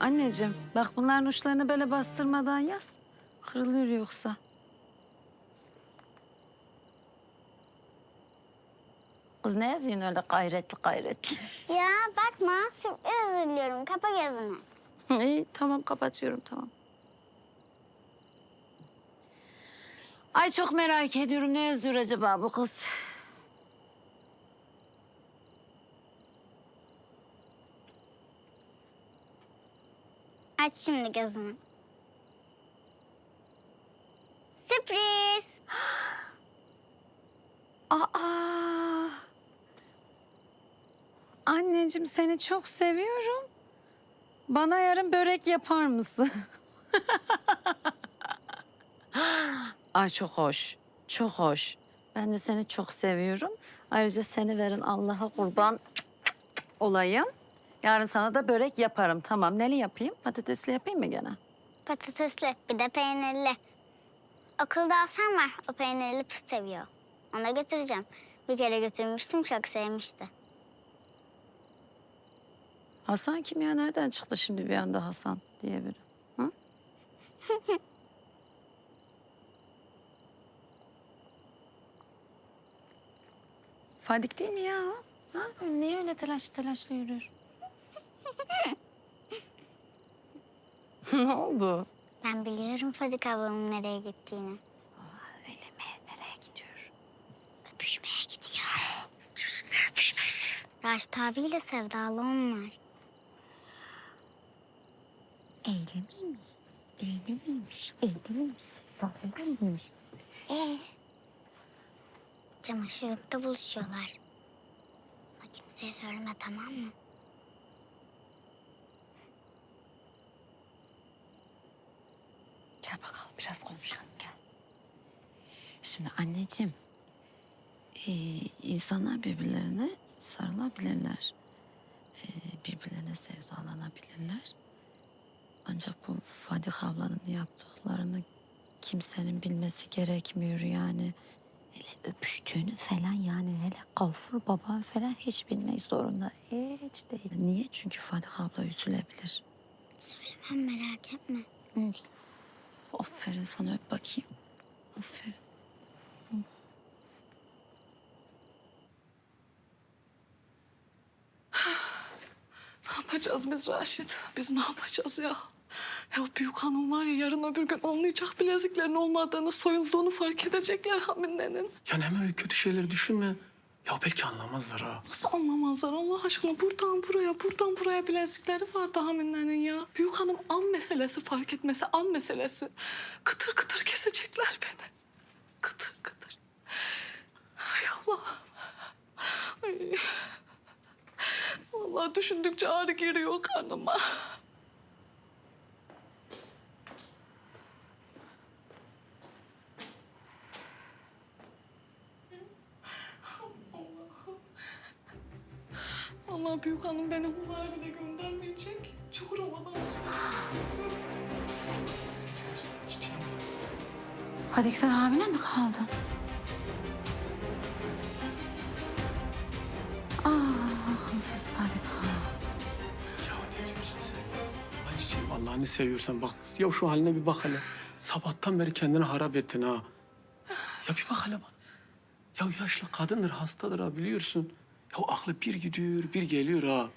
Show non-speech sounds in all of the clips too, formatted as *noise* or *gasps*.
Anneciğim bak bunların uçlarını böyle bastırmadan yaz. Kırılıyor yoksa. Kız ne yazıyorsun öyle gayretli gayretli? Ya bakma sürpriz hazırlıyorum. Kapa gözünü. *laughs* İyi tamam kapatıyorum tamam. Ay çok merak ediyorum ne yazıyor acaba bu kız? Aç şimdi gözünü. Sürpriz. *gasps* Aa! Anneciğim seni çok seviyorum. Bana yarın börek yapar mısın? *laughs* Ay çok hoş. Çok hoş. Ben de seni çok seviyorum. Ayrıca seni veren Allah'a kurban olayım. Yarın sana da börek yaparım. Tamam. Neli yapayım? Patatesli yapayım mı gene? Patatesli bir de peynirli. Okulda Hasan var. O peynirli pis seviyor. Ona götüreceğim. Bir kere götürmüştüm çok sevmişti. Hasan kim ya? Nereden çıktı şimdi bir anda Hasan diye biri? Hı? *laughs* Fadik değil mi ya? o? Ha? Niye öyle telaş telaşlı yürür? Ne oldu? Ben biliyorum Fadik ablamın nereye gittiğini. Öyle mi? Nereye gidiyor? Öpüşmeye gidiyor. Ne öpüşmesi? Raşit abiyle sevdalı onlar. Öyle miymiş? Öyle miymiş? Öyle miymiş? Sevdalılar mıymış? Ee, çamaşırlıkta buluşuyorlar. Ama kimseye söyleme tamam mı? Gel bakalım biraz konuşalım gel. Şimdi anneciğim, ee, insanlar birbirlerine sarılabilirler. Ee, birbirlerine sevdalanabilirler. Ancak bu Fadik ablanın yaptıklarını kimsenin bilmesi gerekmiyor yani. Hele öpüştüğünü falan yani hele Gafur baba falan hiç bilmek zorunda hiç değil. Niye? Çünkü Fadik abla üzülebilir. Söylemem merak etme. Of, aferin sana öp bakayım. Aferin. Ne yapacağız biz Raşit? Biz ne yapacağız ya? Ya büyük hanım var ya yarın öbür gün anlayacak bileziklerin olmadığını, soyulduğunu fark edecekler Hamine'nin. Yani hemen öyle kötü şeyleri düşünme. Ya belki anlamazlar ha. Nasıl anlamazlar Allah aşkına? Buradan buraya, buradan buraya bilezikleri vardı Hamine'nin ya. Büyük hanım an meselesi fark etmesi, an meselesi. Kıtır kıtır kesecekler beni. Kıtır kıtır. Ay Allah'ım. Ay. Vallahi düşündükçe ağrı giriyor karnıma. Allah büyük hanım beni Hular bile göndermeyecek. Çukurova'dan Fadik sen hamile mi kaldın? Aa, akılsız Fadik ha. Ya ne diyorsun sen ya? Ay çiçeğim Allah'ını seviyorsan bak. Ya şu haline bir bak hele. Sabahtan beri kendini harap ettin ha. Ya bir bak hele bak. Ya yaşlı kadındır, hastadır ha biliyorsun. Ya aklı bir gidiyor, bir geliyor ha.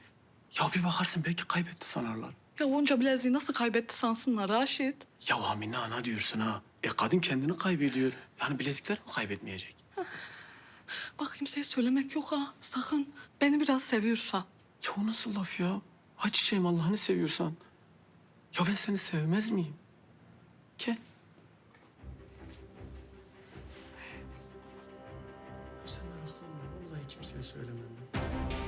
Ya bir bakarsın belki kaybetti sanarlar. Ya onca bileziği nasıl kaybetti sansınlar Raşit? Ya Amine ana diyorsun ha. E kadın kendini kaybediyor. Yani bilezikler mi kaybetmeyecek? *sighs* Bak kimseye söylemek yok ha. Sakın. Beni biraz seviyorsan. Ya o nasıl laf ya? Hay çiçeğim Allah'ını seviyorsan. Ya ben seni sevmez miyim? Gel. Kimseye söylemem.